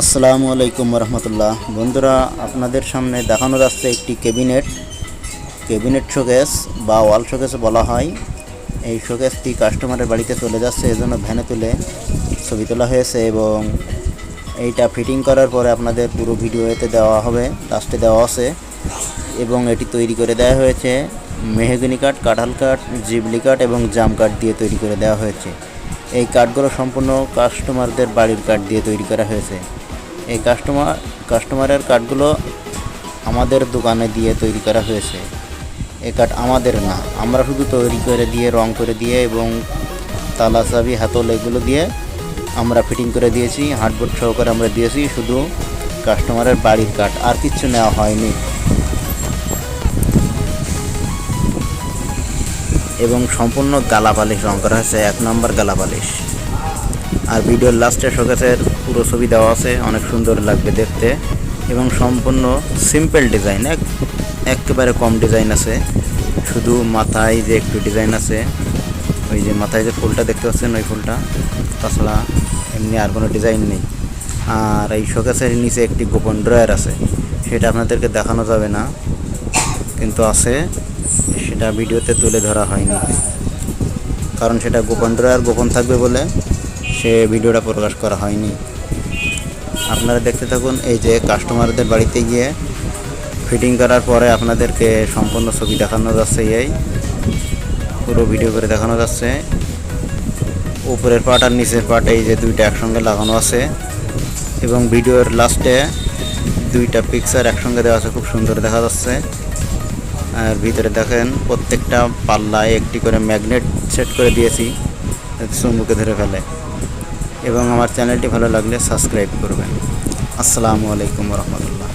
আসসালামু আলাইকুম রহমতুল্লাহ বন্ধুরা, আপনাদের সামনে দেখানো যাচ্ছে একটি ক্যাবিনেট। ক্যাবিনেট শোকেস বা ওয়াল শোকেস বলা হয়। এই শোকেসটি কাস্টমারের বাড়িতে চলে যাচ্ছে, এজন্য ভ্যানে তুলে ছবি তোলা হয়েছে এবং এইটা ফিটিং করার পরে আপনাদের পুরো ভিডিওতে দেওয়া হবে, লাস্টে দেওয়া আছে। এবং এটি তৈরি করে দেওয়া হয়েছে। মেহগনি কাঠ, কাঁঠাল কাঠ, জিবলি কাঠ এবং জাম কাঠ দিয়ে তৈরি করে দেওয়া হয়েছে। এই কাঠগুলো সম্পূর্ণ কাস্টমারদের বাড়ির কাঠ দিয়ে তৈরি করা হয়েছে। এই কাস্টমার কাস্টমারের কাঠগুলো আমাদের দোকানে দিয়ে তৈরি করা হয়েছে। এই কাঠ আমাদের না, আমরা শুধু তৈরি করে দিয়ে, রং করে দিয়ে এবং তালা, চাবি, হাতল এগুলো দিয়ে আমরা ফিটিং করে দিয়েছি হার্ডবোর্ড সহকারে আমরা দিয়েছি, শুধু কাস্টমারের বাড়ির কাঠ আর কিচ্ছু নেওয়া হয়নি। এবং সম্পূর্ণ গালা পালিশ রং করা হয়েছে, এক নম্বর গালা পালিশ আর ভিডিওর লাস্টে শোকেসের পুরো ছবি দেওয়া আছে, অনেক সুন্দর লাগবে দেখতে। এবং সম্পূর্ণ সিম্পল ডিজাইন এক একেবারে কম ডিজাইন আছে। শুধু মাথায় যে একটু ডিজাইন আছে, ওই যে মাথায় যে ফুলটা দেখতে পাচ্ছেন ওই ফুলটা, তাছাড়া এমনি আর কোনো ডিজাইন নেই। আর এই শোকেসের নিচে একটি গোপন ড্রয়ার আছে, সেটা আপনাদেরকে দেখানো যাবে না, কিন্তু আছে, সেটা ভিডিওতে তুলে ধরা হয়নি। কারণ সেটা গোপন ড্রয়ার গোপন থাকবে বলে সে ভিডিওটা প্রকাশ করা হয়নি। আপনারা দেখতে থাকুন, এই যে কাস্টমারদের বাড়িতে গিয়ে ফিটিং করার পরে আপনাদেরকে সম্পূর্ণ ছবি দেখানো যাচ্ছে এই। পুরো ভিডিও করে দেখানো যাচ্ছে। উপরের পার্ট আর নিচের পার্ট এই যে দুইটা একসঙ্গে লাগানো আছে। এবং ভিডিওর লাস্টে দুইটা পিকচার একসঙ্গে দেওয়া আছে, খুব সুন্দর দেখা যাচ্ছে। আর ভিতরে দেখেন, প্রত্যেকটা পাল্লায় একটি করে ম্যাগনেট সেট করে দিয়েছি। চুম্বুকে ধরে ফেলে। এবং আমার চ্যানেলটি ভালো লাগলে সাবস্ক্রাইব করবেন। আসসালামু আলাইকুম রহমতুল্লাহ।